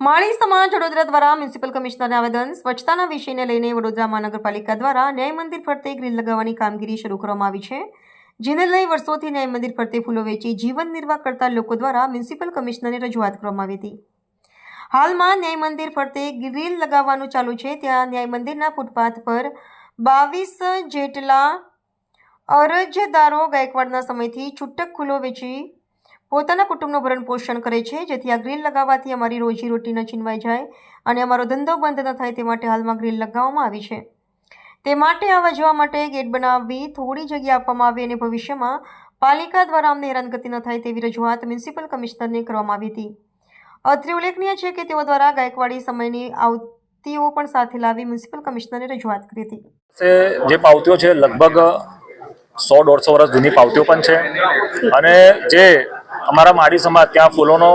માળી સમાજ વડોદરા દ્વારા મ્યુનિસિપલ કમિશનરને આવેદન. સ્વચ્છતાના વિષયને લઈને વડોદરા મહાનગરપાલિકા દ્વારા ન્યાય મંદિર ફરતે ગ્રીલ લગાવવાની કામગીરી શરૂ કરવામાં આવી છે, જેને લઈ વર્ષોથી ન્યાય મંદિર ફરતે ફૂલો વેચી જીવન નિર્વાહ કરતા લોકો દ્વારા મ્યુનિસિપલ કમિશનરને રજૂઆત કરવામાં આવી હતી. હાલમાં ન્યાય મંદિર ફરતે ગ્રીલ લગાવવાનું ચાલુ છે, ત્યાં ન્યાય મંદિરના ફૂટપાથ પર બાવીસ જેટલા અરજદારો ગાયકવાડના સમયથી છૂટક ખુલ્લો વેચી પોતાના કુટુંબનું ભરણ પોષણ કરે છે. જેથી આ ગ્રીલ લગાવવાથી અમારી રોજી રોટી ન છીનવાઈ જાય અને અમારો ધંધો બંધ ન થાય તે માટે હાલમાં ગ્રીલ લગાવવામાં આવી છે. તે માટે આવવા જવા માટે ગેટ બનાવી થોડી જગ્યા આપવામાં આવી અને ભવિષ્યમાં પાલિકા દ્વારા અમને હેરાનગતિ ન થાય તેવી રજૂઆત મ્યુનિસિપલ કમિશનરને કરવામાં આવી હતી. અત્રે ઉલ્લેખનીય છે કે તેઓ દ્વારા ગાયકવાડી સમયની આવતીઓ પણ સાથે લાવી મ્યુનિસિપલ કમિશનરને રજૂઆત કરી હતી. જે પાવતીઓ છે, લગભગ સો દોઢસો વર્ષ જૂની પાવતીઓ પણ છે. અને જે અમારા માડી સમાજ ત્યાં ફૂલોનો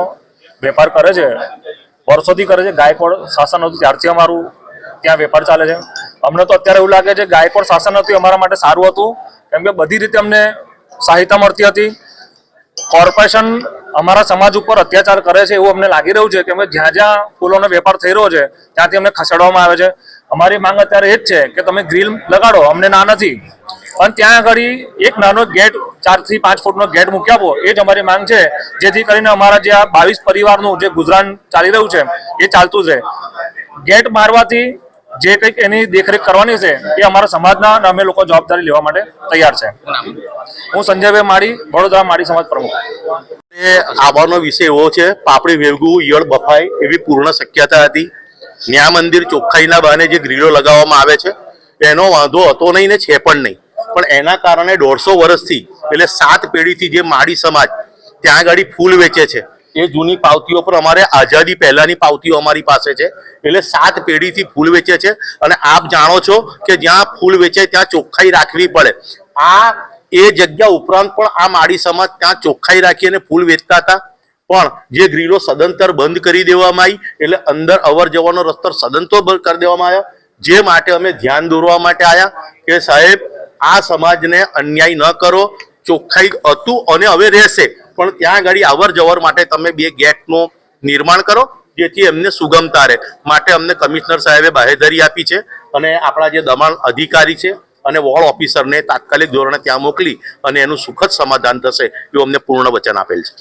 વેપાર કરે છે. વર્ષોથી કરે છે. ગાયકવાડ શાસન હતું ત્યારથી અમારું ત્યાં વેપાર ચાલે છે. અમને તો અત્યારે એવું લાગે છે ગાયકવાડ શાસન હતું અમારા માટે સારું હતું. કેમ કે બધી રીતે અમને સહાયતા મળતી હતી. કોર્પોરેશન અમારા સમાજ ઉપર અત્યાચાર કરે છે એવું અમને લાગી રહ્યું છે. કેમ કે જ્યાં જ્યાં ફૂલોનો વેપાર થઈ રહ્યો છે, ત્યાંથી અમને ખસેડવામાં આવે છે. અમારી માંગ અત્યારે એ જ છે કે તમે ગ્રીલ લગાડો. અમને ના નથી. પણ ત્યાં આગળ એક નાનો ગેટ ચારથી પાંચ ફૂટનો ગેટ મૂકી આપો એ જ અમારી માંગ છે. જેથી કરીને અમારા જે આ બાવીસ પરિવારનું જે ગુજરાન ચાલી રહ્યું છે, એ ચાલતું છે. ગેટ મારવાથી જે કંઈક એની દેખરેખ કરવાની છે, એ અમારા સમાજના અમે લોકો જવાબદારી લેવા માટે તૈયાર છે. હું સંજયભાઈ માળી, વડોદરા માળી સમાજ પ્રમુખ. એ આવવાનો વિષય એવો છે, પાપડી વેગું ઈયળ બફાય એવી પૂર્ણ શક્યતા હતી. ન્યા મંદિર ચોખ્ખાઈના બહાને જે ગ્રીલો લગાવવામાં આવે છે, એનો વાંધો હતો નહીં ને છે પણ નહીં. પણ એના કારણે દોઢસો વર્ષથી એટલે સાત પેઢીથી જે માળી સમાજ ત્યાં આગળ ફૂલ વેચે છે. એ જૂની પાવતીઓ પર અમારે આઝાદી પહેલાની પાવતીઓ અમારી પાસે છે. એટલે સાત પેઢીથી ફૂલ વેચે છે. અને આપ જાણો છો કે જ્યાં ફૂલ વેચે ત્યાં ચોખ્ખાઈ રાખવી પડે. આ એ જગ્યા ઉપરાંત પણ આ માળી સમાજ ત્યાં ચોખ્ખાઈ રાખી અને ફૂલ વેચતા હતા. પણ જે ગ્રીલો સદંતર બંધ કરી દેવામાં આવી, એટલે અંદર અવર જવાનો રસ્તો સદંતર બંધ કરી દેવામાં આવ્યો. જે માટે અમે ધ્યાન દોરવા માટે આવ્યા કે સાહેબ, આ સમાજને અન્યાય ન કરો. ચોખ્ખાઈ હતું અને હવે રહેશે. પણ ત્યાં આગળ અવર જવર માટે તમે બે ગેટનું નિર્માણ કરો, જેથી એમને સુગમતા રહે. માટે અમને કમિશનર સાહેબે બાહેધરી આપી છે અને આપણા જે દમણ અધિકારી છે અને વોર્ડ ઓફિસરને તાત્કાલિક ધોરણે ત્યાં મોકલી અને એનું સુખદ સમાધાન થશે એવું અમને પૂર્ણ વચન આપેલ છે.